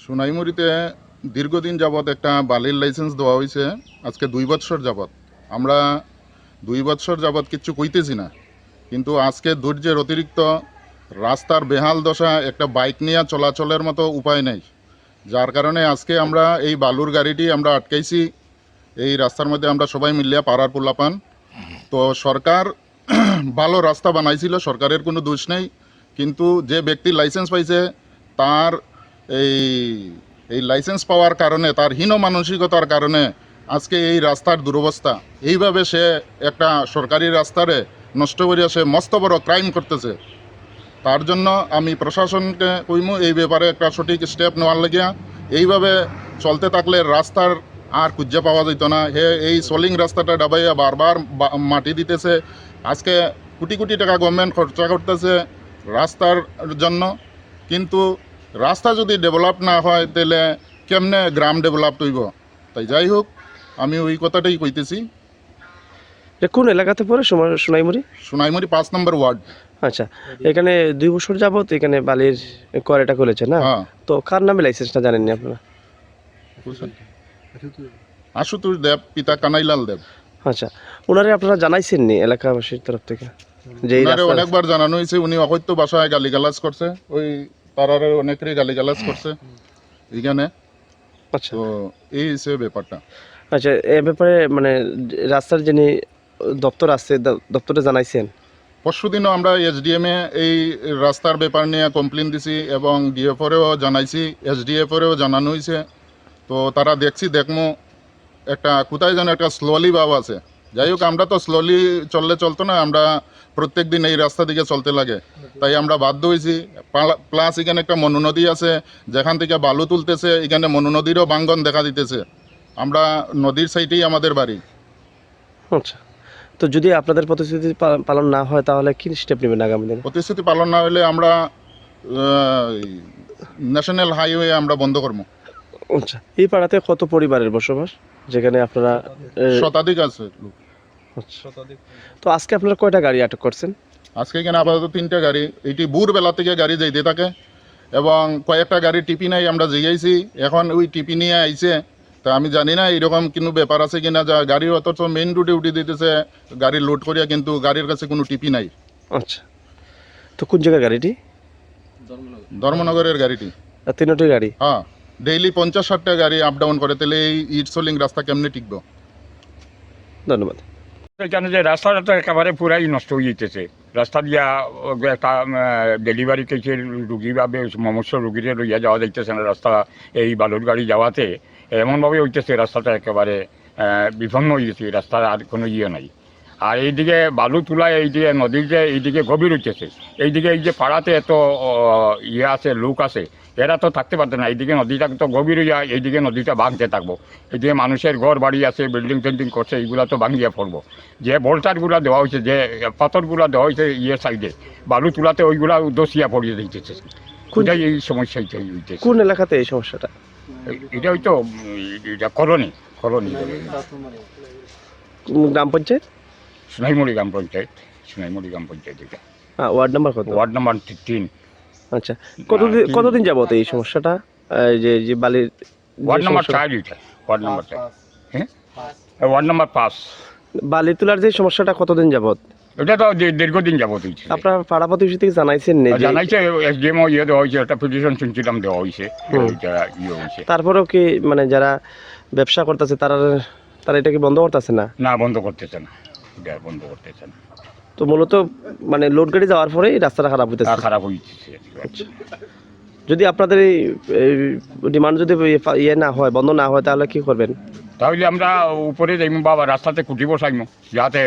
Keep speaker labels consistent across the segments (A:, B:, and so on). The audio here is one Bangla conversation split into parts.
A: সোনাইমুড়িতে দীর্ঘদিন যাবৎ একটা বালির লাইসেন্স দেওয়া হয়েছে। আজকে দুই বৎসর যাবৎ। আমরা দুই বৎসর যাবৎ কিচ্ছু কইতেছি না। কিন্তু আজকে ধৈর্যের অতিরিক্ত রাস্তার বেহাল দশা একটা বাইক নিয়ে চলাচলের মতো উপায় নেই। যার কারণে আজকে আমরা এই বালুর গাড়িটি আমরা আটকাইছি। এই রাস্তার মধ্যে আমরা সবাই মিলিয়া পাড়ার পোলাপান। তো সরকার ভালো রাস্তা বানাইছিল, সরকারের কোনো দোষ নেই। কিন্তু যে ব্যক্তি লাইসেন্স পাইছে, তার এই এই লাইসেন্স পাওয়ার কারণে, তার হীন মানসিকতার কারণে আজকে এই রাস্তার দুরবস্থা। এইভাবে সে একটা সরকারি রাস্তারে নষ্ট করিয়া সে মস্ত বড় ক্রাইম করতেছে। তার জন্য আমি প্রশাসনকে কইমু, এই ব্যাপারে একটা সঠিক স্টেপ নেওয়ার লাগিয়া, এইভাবে চলতে থাকলে রাস্তার আর খুঁজে পাওয়া যেত না। হে, এই সলিং রাস্তাটা ডাবাইয়া বারবার মাটি দিতেছে। আজকে কোটি কোটি টাকা গভর্নমেন্ট খরচা করতেছে রাস্তার জন্য। কিন্তু রাস্তা যদি ডেভেলপ না হয় তাহলে কেমনে গ্রাম ডেভেলপ হইব? তাই যাই হোক আমি ওই কথাটাই কইতেছি।
B: কোন এলাকাতে পড়ে? সোনাইমুড়ি?
A: সোনাইমুড়ি পাঁচ নম্বর ওয়ার্ড।
B: আচ্ছা এখানে দুই বছর যাবত এখানে বালির করেটা করেছে না?
A: হ্যাঁ।
B: তো কার নামে লাইসেন্সটা জানেননি আপনারা?
A: আশুতোষ। দেব পিতা কানাইলাল দেব।
B: আচ্ছা ওনারে আপনারা জানাইছেন নি এলাকাবাসীর তরফ থেকে? যে
A: অনেকবার জানানো হয়েছে উনি অকথ্য ভাষায় গালিগালাজ করছে। ওই পাড়ার অনেকেরই গালিগালাজ করছে। এইখানে।
B: আচ্ছা।
A: তো এই হিসেবে ব্যাপারটা।
B: আচ্ছা এ ব্যাপারে মানে রাস্তার যিনি দপ্তর আছে দপ্তরে জানাইছেন?
A: পরশুদিনও আমরা এসডিএমে এই রাস্তার ব্যাপার নিয়ে কমপ্লেন দিছি এবং ডিএফওরেও জানাইছি এসডিএফওরেও জানানো হয়েছে তো তারা দেখছি দেখমো একটা কোথায় যেন একটা স্লোলি ভাব আছে। যাই হোক আমরা তো স্লোলি চললে চলতো না আমরা প্রত্যেক দিন এই রাস্তা দিকে চলতে লাগে। তাই আমরা বাধ্য হয়েছি। প্লাস এখানে একটা মনু নদী আছে যেখান থেকে বালু তুলতেছে এখানে মনু নদীরও বাঙ্গন দেখা দিতেছে। আমরা নদীর সাইডেই আমাদের বাড়ি।
B: আচ্ছা। তো যদি আপনাদের প্রতিশ্রুতি পালন না হয় তাহলে কি স্টেপ নেবেন আগামী দিনে?
A: প্রতিশ্রুতি পালন না হলে আমরা ন্যাশনাল হাইওয়ে আমরা বন্ধ করব।
B: আচ্ছা। এই পাড়াতে কত পরিবারের বসবাস? যেখানে আপনারা
A: শতাধিক আছে। লোক।
B: আচ্ছা। তো আজকে আপনারা কয়টা গাড়ি আটক করছেন?
A: আজকে এখানে আপাতত তিনটা গাড়ি। এটি ভোরবেলা থেকে গাড়ি যাইতে থাকে এবং কয়েকটা গাড়ি টিপি নাই আমরা জিগাইছি এখন ওই টিপি নিয়ে আইছে তা আমি জানি না এরকম কোনো ব্যাপার আছে কিনা যা গাড়ি অথচ মেইন রুটে উঠে দিতেছে গাড়ি লোড করিয়া কিন্তু গাড়ির কাছে কোনো টিপি নাই।
B: আচ্ছা। তো কোন জায়গায় গাড়িটি?
A: ধর্মনগরের গাড়িটি।
B: তিনটি গাড়ি?
A: হ্যাঁ। ডেইলি পঞ্চাশ ষাটটা গাড়ি আপ ডাউন করে তাহলে এই ইট সোলিং রাস্তা কেমনে টিকবো?
B: ধন্যবাদ।
C: এখানে যে রাস্তাটা তো একেবারে পুরাই নষ্ট হয়ে যেতেছে। রাস্তা দিয়া একটা ডেলিভারি কেসের রুগী বা মমস্য রুগীরে লইয়া যাওয়া যাইতেছে না রাস্তা, এই বালুর গাড়ি যাওয়াতে, এমনভাবে হইতেছে রাস্তাটা একেবারে বিপন্ন হয়ে গেছে রাস্তার আর কোনো ইয়ে নাই। আর এইদিকে বালু তোলা এইদিকে নদীর যে এইদিকে গভীর হইতেছে এইদিকে এই যে পাড়াতে এত ইয়ে আছে লোক আছে এরা তো থাকতে পারতো না। এইদিকে নদীটা তো গভীর হয়ে যায় এইদিকে নদীটা ভাঙতে থাকব। এইদিকে মানুষের ঘর বাড়ি আছে বিল্ডিং টিল্ডিং করছে এইগুলা তো ভাঙিয়ে পড়ব। যে বোল্টারগুলো দেওয়া হয়েছে যে পাথরগুলো দেওয়া হয়েছে ইয়ে সাইডে বালু তুলাতে ওইগুলা দোষিয়া পড়িয়ে দিতেছে। এটাই এই সমস্যাটা হইতেছে?
B: কোন এলাকাতে এই সমস্যাটা?
C: এটা হয়তো উম, এটা কলোনি কলোনি
B: গ্রাম পঞ্চায়েত?
C: সোনাইমুড়ি গ্রাম পঞ্চায়েত সোনাইমুড়ি গ্রাম পঞ্চায়েত এটা।
B: হ্যাঁ ওয়ার্ড নাম্বার কত?
C: ওয়ার্ড নাম্বার তিন।
B: আচ্ছা কতদিন কতদিন যাবত এই সমস্যাটা? যে যে বালির
C: ওয়ার্ড নাম্বার চার এটা ওয়ার্ড নাম্বার চার। হ্যাঁ? ওয়ার্ড নাম্বার পাঁচ।
B: বালি তোলার যে সমস্যাটা কতদিন যাবত?
C: এটা তো দীর্ঘদিন যাবত হয়েছে।
B: আপনার পাড়া প্রতিবেশী থেকে জানাইছেন নি
C: জানাইছে এসডিএমও ইয়ে দেওয়া হয়েছে একটা পিটিশন শুনছিলাম দেওয়া হয়েছে। এটা ইয়ে হয়েছে।
B: তারপরেও কি মানে যারা ব্যবসা করতেছে তারা তারা এটা কি বন্ধ করতেছে না?
C: না বন্ধ করতেছে না। এটা বন্ধ করতেছে না
B: তো মূলত মানে লোড গাড়ি যাওয়ার পরেই রাস্তাটা খারাপ হইতেছে।
C: তা খারাপ হয়েছে
B: যদি আপনাদের এই ডিমান্ড যদি ইয়ে না হয় বন্ধ না হয় তাহলে কি করবেন?
C: তাহলে আমরা উপরে যাইমু বাবা রাস্তাতে কুটি বসাইমু যাতে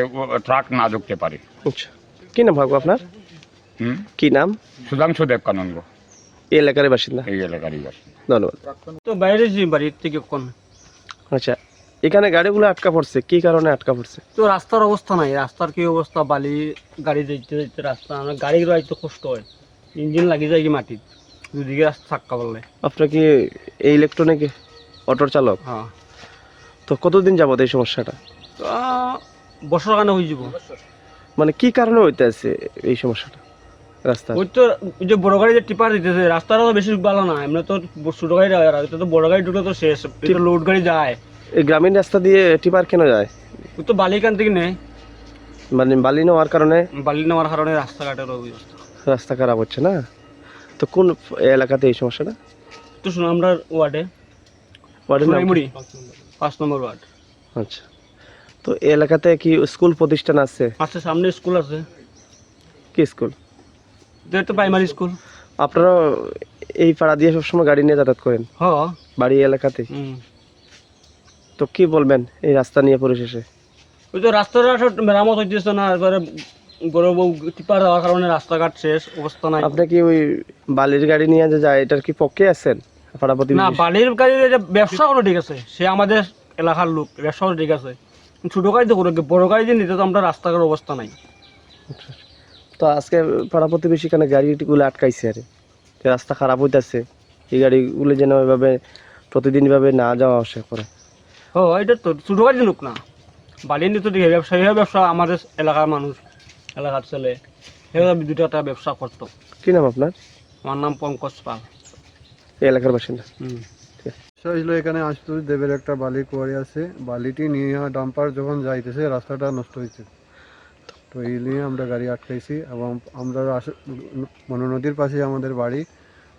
C: ট্রাক না ঢুকতে পারে।
B: আচ্ছা। কি নাম ভাগবো আপনার? কি নাম?
C: সুধাংশু দেব কানন্দ
B: এই এলাকার বাসিন্দা?
C: এই এলাকারই বাসিন্দা।
B: ধন্যবাদ।
D: তো বাইরে যে বাড়ির থেকে কোন?
B: আচ্ছা। এখানে গাড়িগুলো আটকা পড়ছে কি কারণে আটকা পড়ছে?
D: তো রাস্তার অবস্থা নাই রাস্তার কি অবস্থা? বালি গাড়ি যাইতে যাইতে রাস্তা আমার গাড়ি রাইতে কষ্ট হয় ইঞ্জিন লাগি যায় কি মাটিত দুদিকে রাস্তা থাক্কা বললে
B: আপনার কি এই ইলেকট্রনিক অটোর চালক?
D: হ্যাঁ।
B: তো কতদিন যাবত এই সমস্যাটা?
D: তো বছর কারণে হয়ে যাব।
B: মানে কি কারণে হইতে আছে এই সমস্যাটা রাস্তা?
D: ওই তো ওই যে বড় গাড়ি যে টিপার দিতেছে রাস্তাটা তো বেশি ভালো না এমনি তো ছোট গাড়ি এটা তো বড় গাড়ি ঢুকে তো শেষ লোড গাড়ি যায়।
B: এই গ্রামীণ রাস্তা দিয়ে টিপার কেন যায়?
D: ওই তো বালিকান থেকে নেই
B: মানে বালি নেওয়ার কারণে?
D: বালি নেওয়ার কারণে রাস্তাঘাটের অবস্থা।
B: রাস্তা খারাপ হচ্ছে না? তো কোন এলাকাতে এই সমস্যাটা?
D: তো শুনো আমরা ওয়ার্ডে।
B: ওয়ার্ডের নাম কি?
D: পাঁচ নম্বর ওয়ার্ড।
B: আচ্ছা। তো এই এলাকাতে কি স্কুল প্রতিষ্ঠান আছে?
D: আছে সামনে স্কুল আছে।
B: কি স্কুল?
D: এটা তো প্রাইমারি স্কুল।
B: আপনারা এই পাড়া দিয়ে সবসময় গাড়ি নিয়ে যাতায়াত করেন?
D: হ
B: বাড়ি এলাকাতে?
D: হুম।
B: তো কি বলবেন এই রাস্তা নিয়ে পরিশেষে?
D: ওই তো রাস্তাটা মেরামত হইতেছে না এবারে টিপার দেওয়ার কারণে রাস্তাঘাট শেষ অবস্থা নাই।
B: আপনি কি ওই বালির গাড়ি নিয়ে যে যায় এটার কি পক্ষে আছেন?
D: না বালির গাড়ির এটা ব্যবসা কোনো ঠিক আছে সে আমাদের এলাকার লোক ব্যবসা ঠিক আছে। ছোট গাড়ি তো বড় গাড়ি যে নিতে তো আমরা রাস্তাঘাট অবস্থা নাই।
B: তো আজকে পাড়া প্রতিবেশী কানে গাড়িগুলো আটকাইছে আরে? রাস্তা খারাপ হইতাছে এই গাড়িগুলো যেন এভাবে প্রতিদিন এভাবে না যাওয়া আসা করে
D: ও এটা তো ছোট গাড়ি লোক না। বালি নিতে ঠিক ব্যবসা এই ব্যবসা আমাদের এলাকার মানুষ এলাকার ছেলে সেভাবে দুটো একটা ব্যবসা করতো।
B: কি নাম আপনার?
D: আমার নাম পঙ্কজ পাল।
B: এই এলাকার বাসিন্দা?
D: হুম।
E: এখানে আশুতোষ দেবের একটা বালি কোয়ারি আছে। বালিটি নিয়ে ডাম্পার যখন যাইতেছে রাস্তাটা নষ্ট হয়েছে তো এই নিয়ে আমরা গাড়ি আটকাইছি এবং আমরা মনু নদীর পাশে আমাদের বাড়ি।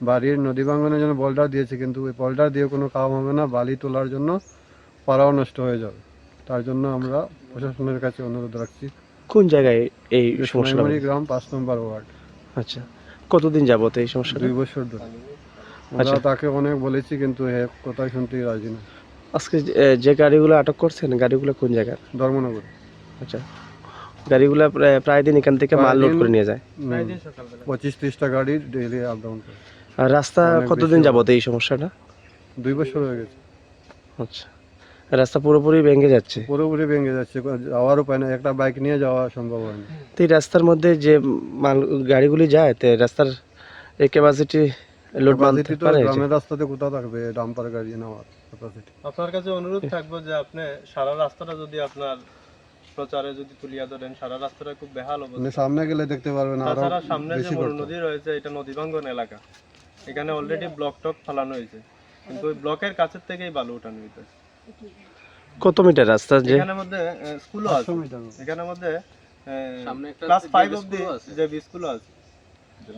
E: বাড়ির নদী ভাঙনের জন্য বলডার দিয়েছে কিন্তু ওই বলডার দিয়ে কোনো কাম হবে না বালি তোলার জন্য। পাড়াও নষ্ট হয়ে যাবে। তার জন্য আমরা প্রশাসনের কাছে অনুরোধ রাখছি।
B: কোন জায়গায় এই
E: সোনাইমুড়ি গ্রাম পাঁচ নম্বর ওয়ার্ড।
B: আচ্ছা কতদিন যাবত এই সমস্যা
E: দুই বছর ধরে। আমরা
B: আচ্ছা।
E: তাকে অনেক বলেছি কিন্তু হে কোথায় শুনতেই রাজি না।
B: আজকে যে- গাড়িগুলো আটক করছেন গাড়িগুলো কোন জায়গার?
E: ধর্মনগর।
B: আচ্ছা গাড়িগুলো প্রায়- দিন এখান থেকে মাল লোড করে নিয়ে যায়।
E: পঁচিশ ত্রিশটা গাড়ি ডেইলি আপ ডাউন করে।
B: আর রাস্তা কতদিন যাবত এই সমস্যাটা?
E: দুই বছর হয়ে গেছে।
B: আচ্ছা। রাস্তা পুরোপুরি ভেঙে যাচ্ছে।
E: পুরোপুরি ভেঙে যাচ্ছে যাওয়ার উপায় না একটা বাইক নিয়ে যাওয়া সম্ভব হয় না।
B: তো এই রাস্তার মধ্যে যে মাল গাড়িগুলি যায় তো রাস্তার এই ক্যাপাসিটি লোড মানতে
E: Capacity তো গ্রামের রাস্তাতে কোথাও থাকবে ডাম্পার গাড়ি নেওয়ার ক্যাপাসিটি
F: আপনার কাছে অনুরোধ থাকব যে আপনি সারা রাস্তাটা যদি আপনার প্রচারে যদি তুলিয়া ধরেন সারা রাস্তাটা খুব বেহাল
E: মানে
F: অবস্থা
E: সামনে গেলে দেখতে পারবেন আরও
F: তাছাড়া সামনে যে
E: করতে।
F: নদী রয়েছে এটা নদীভাঙ্গন এলাকা। এখানে অলরেডি ব্লক টক ফালানো হয়েছে। কিন্তু ওই ব্লকের কাছের থেকেই বালু উঠানো হইতেছে।
B: কত মিটার রাস্তা যে?
F: এখানের মধ্যে স্কুলও আছে। এখানের মধ্যে ক্লাস ফাইভ অব্দি যে স্কুলও আছে।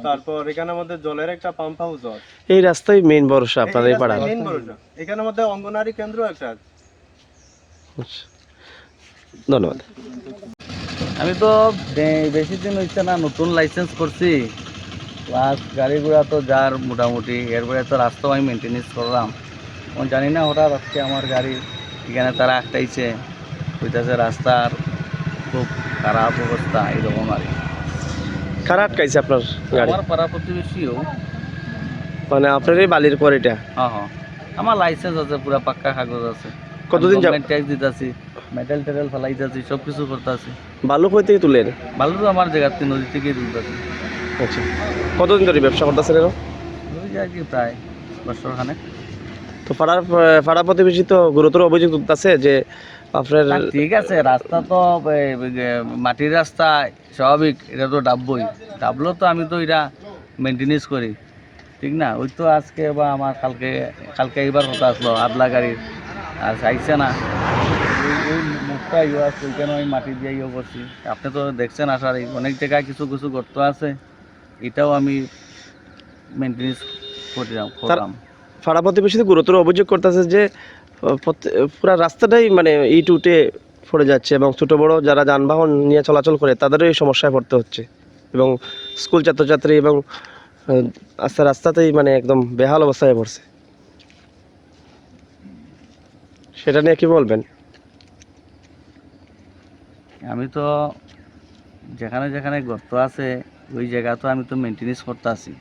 F: তারপর এখানের মধ্যে জলের একটা পাম্প হাউসও আছে।
B: এই রাস্তায় মেইন ভরসা আপনার এই পাড়ার।
F: মেইন ভরসা। এখানের মধ্যে অঙ্গনারী কেন্দ্র একটা আছে।
B: আচ্ছা। ধন্যবাদ।
G: আমি তো বেশি দিন হচ্ছে না নতুন লাইসেন্স করছি। প্লাস গাড়ি ঘোড়া তো যার মোটামুটি এরপরে তো রাস্তাও আমি মেনটেনেন্স করলাম। জানি না হঠাৎ আজকে আমার গাড়ি এখানে তারা আটকাইছে কইতাছে রাস্তার খুব খারাপ অবস্থা এরকম আর।
B: কারা আটকাইছে আপনার গাড়ি?
G: আমার পাড়া প্রতিবেশীও।
B: মানে আপনার এই বালির কোয়ারিটা
G: হ্যাঁ হ্যাঁ। আমার লাইসেন্স আছে পুরা পাক্কা কাগজ আছে।
B: কতদিন যাব
G: ট্যাক্স দিতেছি মেটাল টেটাল ফেলাইতেছি সব কিছু করতেছি।
B: বালু কই থেকে তুলেন?
G: ভালো তো আমার জায়গাতে নদী থেকে তুলতেছি।
B: আচ্ছা। কতদিন ধরে ব্যবসা করতেছেন এরকম?
G: প্রায় বছর খানে
B: তো পাড়ার পাড়া প্রতিবেশী তো গুরুতর অভিযোগ আছে যে আপনার
G: ঠিক আছে রাস্তা তো মাটির রাস্তা স্বাভাবিক এটা তো ডাববই। ডাবলো তো আমি তো এটা মেনটেনেন্স করি। ঠিক না? ওই তো আজকে বা আমার কালকে কালকে এইবার কথা আসলো আদলা গাড়ির আর চাইছে না। ওই মুখটা ইয়ে মাটি দিয়ে ইয়ে করছি আপনি তো দেখছেন আসার অনেক জায়গায় কিছু কিছু গর্ত আছে। এটাও আমি মেনটেনেন্স করলাম
B: পাড়া প্রতিবেশী গুরুতর অভিযোগ করতেছে যে পুরা রাস্তাটাই মানে ইট উঠে পড়ে যাচ্ছে এবং ছোট বড় যারা যানবাহন নিয়ে চলাচল করে তাদেরও এই সমস্যায় পড়তে হচ্ছে। এবং স্কুল ছাত্রছাত্রী এবং আস্তে রাস্তাতেই মানে একদম বেহাল অবস্থায় পড়ছে। সেটা নিয়ে কি বলবেন?
G: আমি তো যেখানে যেখানে গর্ত আছে, ওই জায়গা তো আমি তো মেনটেনেন্স করতে আছি।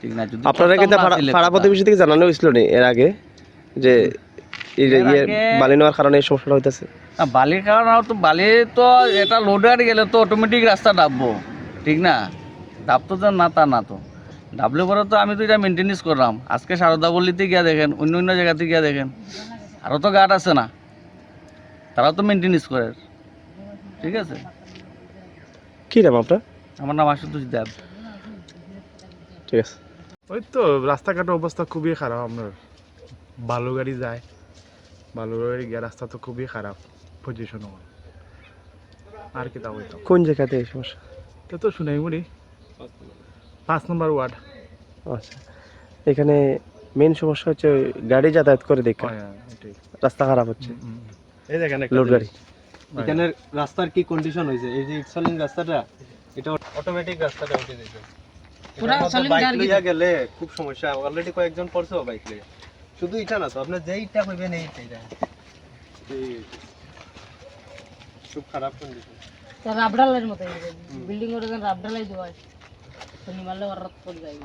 G: ঠিক না যদি
B: আপনারা কিন্তু পাড়া। প্রতিবেশী থেকে জানানো হয়েছিল এর আগে যে ইয়ে বালি নেওয়ার কারণে এই সমস্যাটা হইতেছে?
G: না, বালির কারণ তো বালি তো এটা লোডার গেলে তো অটোমেটিক রাস্তা ডাববো ঠিক না? তো না তা না তো। ডাবলে পরে তো আমি তো এটা মেনটেনেন্স করলাম। আজকে গিয়া দেখেন অন্য অন্য জায়গাতে গিয়া দেখেন আরও তো গার্ড আছে না। তারাও তো মেনটেনেন্স করে ঠিক আছে?
B: কি নাম আপনার?
G: আমার নাম আশুতোষ দেব।
B: ঠিক আছে।
H: ওই তো রাস্তাঘাটের অবস্থা খুবই খারাপ আপনার বালু গাড়ি যায় বালু গাড়ি গিয়ে রাস্তা তো খুবই খারাপ পজিশন আর কি তা হইতো।
B: কোন জায়গাতে এই সমস্যা?
H: তো তো শুনাইমুড়ি পাঁচ নম্বর ওয়ার্ড।
B: আচ্ছা। এখানে মেন সমস্যা হচ্ছে ওই গাড়ি যাতায়াত করে দেখা।
H: হয়, হ্যাঁ,
B: রাস্তা খারাপ হচ্ছে।
H: হুম, হুম।
B: লোড গাড়ি।
F: এখানে রাস্তার কি কন্ডিশন হয়েছে? এই যে ইটসলিং রাস্তাটা এটা অটোমেটিক রাস্তাটা উঠে দিয়েছে। বাইক লইয়া গেলে খুব সমস্যা। অলরেডি কয়েকজন পড়ছে বাইক লইয়া। শুধু এটা না তো আপনার যেইটা কইবেন এইটা খুব খারাপ কন্ডিশন
I: রাবডালের মতো বিল্ডিং ওর রাবডালাই দেওয়া শনিবারে ওর রাত করে যায়।